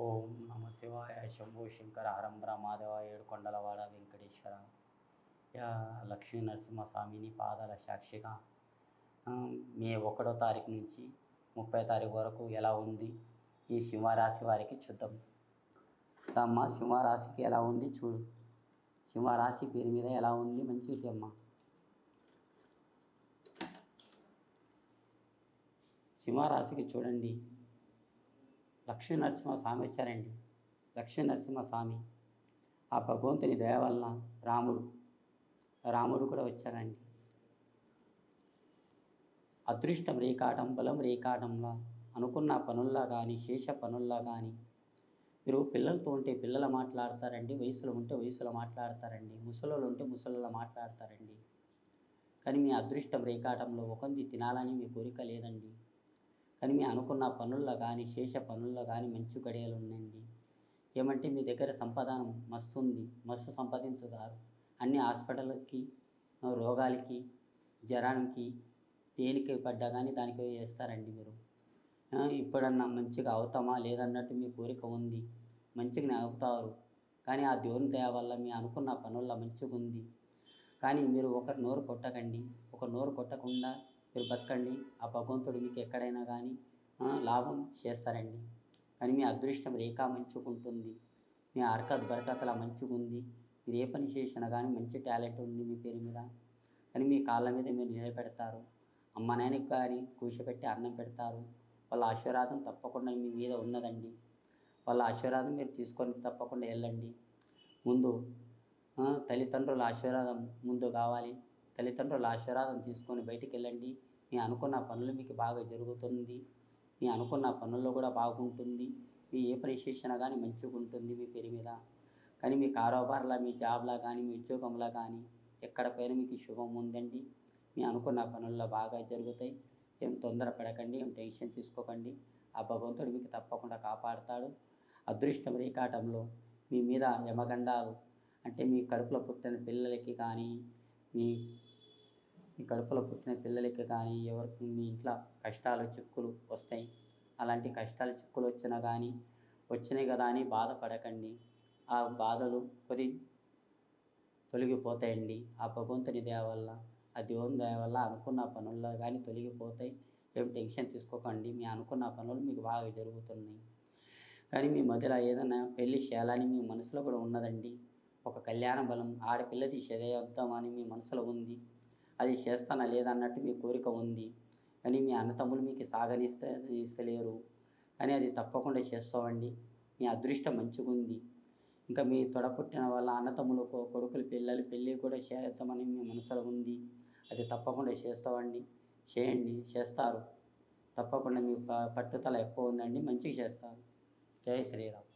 ఓం నమ శివాయ శంభో శంకర హరంబ్ర మాధవ ఏడుకొండలవాడ వెంకటేశ్వర. యా లక్ష్మీ నరసింహస్వామిని పాదాల సాక్షిగా. మే ఒకటో తారీఖు నుంచి ముప్పై తారీఖు వరకు ఎలా ఉంది? ఈ సింహరాశి వారికి చూద్దాం. అమ్మ సింహరాశికి ఎలా ఉంది చూడు. సింహరాశి పేరు మీద ఎలా ఉంది మంచిది అమ్మ సింహరాశికి చూడండి. లక్ష్మీ నరసింహ స్వామి వచ్చారండి లక్ష్మీ నరసింహ స్వామి ఆ భగవంతుని దయ వలన రాముడు రాముడు కూడా వచ్చారండి. అదృష్టం రేకాటం బలం రేకాటంలా అనుకున్న పనుల్లా కానీ శేష పనుల్లా కానీ మీరు పిల్లలతో ఉంటే పిల్లల మాట్లాడతారండి వయసులో ఉంటే వయసులో మాట్లాడతారండి ముసలోళ్ళు ఉంటే ముసలలో మాట్లాడతారండి. కానీ మీ అదృష్టం రేకాటంలో ఒకంది తినాలని మీ కోరిక లేదండి. కానీ మీ అనుకున్న పనుల్లో కానీ శేష పనుల్లో కానీ మంచి గడియలు ఉన్నాయండి ఏమంటే మీ దగ్గర సంపాదన మస్తు ఉంది. మస్తు సంపాదించుతారు. అన్ని హాస్పిటల్కి రోగాలకి జ్వరానికి దేనికి పడ్డా కానీ దానికి వేస్తారండి మీరు. ఇప్పుడన్నా మంచిగా అవుతామా? లేదన్నట్టు మీ కోరిక ఉంది. మంచిగా అవుతారు. కానీ ఆ దేవుని దయ వల్ల మీ అనుకున్న పనుల్లో మంచిగా ఉంది కానీ మీరు ఒకరి నోరు కొట్టకండి. ఒక నోరు కొట్టకుండా మీరు బతకండి. ఆ భగవంతుడు మీకు ఎక్కడైనా కానీ లాభం చేస్తారండి. కానీ మీ అదృష్టం రేఖా మంచుకుంటుంది. మీ అర్కత్ బరకతల మంచిగుంది. మీరు ఏ పని చేసినా కానీ మంచి టాలెంట్ ఉంది మీ పేరు మీద. కానీ మీ కాళ్ళ మీద మీరు నిలబెడతారు. అమ్మ నాయనకి కానీ కూర్చోబెట్టి అన్నం పెడతారు. వాళ్ళ ఆశీర్వాదం తప్పకుండా మీ మీద ఉన్నదండి. వాళ్ళ ఆశీర్వాదం మీరు తీసుకొని తప్పకుండా వెళ్ళండి. ముందు తల్లిదండ్రుల ఆశీర్వాదం ముందు కావాలి. తల్లిదండ్రుల ఆశీర్వాదం తీసుకొని బయటికి వెళ్ళండి మీ అనుకున్న పనులు మీకు బాగా జరుగుతుంది. మీ అనుకున్న పనుల్లో కూడా బాగుంటుంది. మీ ఏ పని కానీ మంచిగా ఉంటుంది మీ పేరు మీద. కానీ మీ కారోబార్లా మీ జాబ్లా కానీ మీ ఉద్యోగంలో కానీ ఎక్కడ పైన మీకు శుభం ఉందండి. మీ అనుకున్న పనుల్లో బాగా జరుగుతాయి. ఏం తొందర పడకండి ఏం టెన్షన్ తీసుకోకండి. ఆ భగవంతుడు మీకు తప్పకుండా కాపాడతాడు. అదృష్టం రేకాటంలో మీ మీద యమగండాలు అంటే మీ కడుపులో పుట్టిన పిల్లలకి కానీ మీ మీ పుట్టిన పిల్లలకి కానీ ఎవరికి మీ ఇంట్లో కష్టాలు చిక్కులు వస్తాయి. అలాంటి కష్టాలు చిక్కులు వచ్చినా కానీ వచ్చినాయి కదా అని బాధపడకండి. ఆ బాధలు కొద్ది తొలగిపోతాయండి. ఆ భగవంతుని దయ వల్ల ఆ దేవుని దయ వల్ల అనుకున్న పనుల్లో కానీ తొలగిపోతాయి. ఏం టెన్షన్ తీసుకోకండి. మీ అనుకున్న పనులు మీకు బాగా జరుగుతున్నాయి. కానీ మీ మధ్యలో ఏదైనా పెళ్ళి చేయాలని మీ మనసులో కూడా ఉన్నదండి. ఒక కళ్యాణ బలం ఆడపిల్లది చేద్దాం అని మీ మనసులో ఉంది. అది చేస్తానా లేదన్నట్టు మీ కోరిక ఉంది. కానీ మీ అన్నతమ్ములు మీకు సాగనిస్తే ఇస్తలేరు. కానీ అది తప్పకుండా చేస్తామండి మీ అదృష్టం మంచిగా ఉంది. ఇంకా మీ తొడపుట్టిన వాళ్ళ అన్నతమ్ములు కొడుకులు పిల్లలు పెళ్ళి కూడా చేద్దామని మీ మనసులో ఉంది. అది తప్పకుండా చేస్తామండి చేయండి. చేస్తారు. తప్పకుండా మీ ప- పట్టుదల ఎక్కువ ఉందండి. మంచిగా చేస్తారు. జై శ్రీరామ్.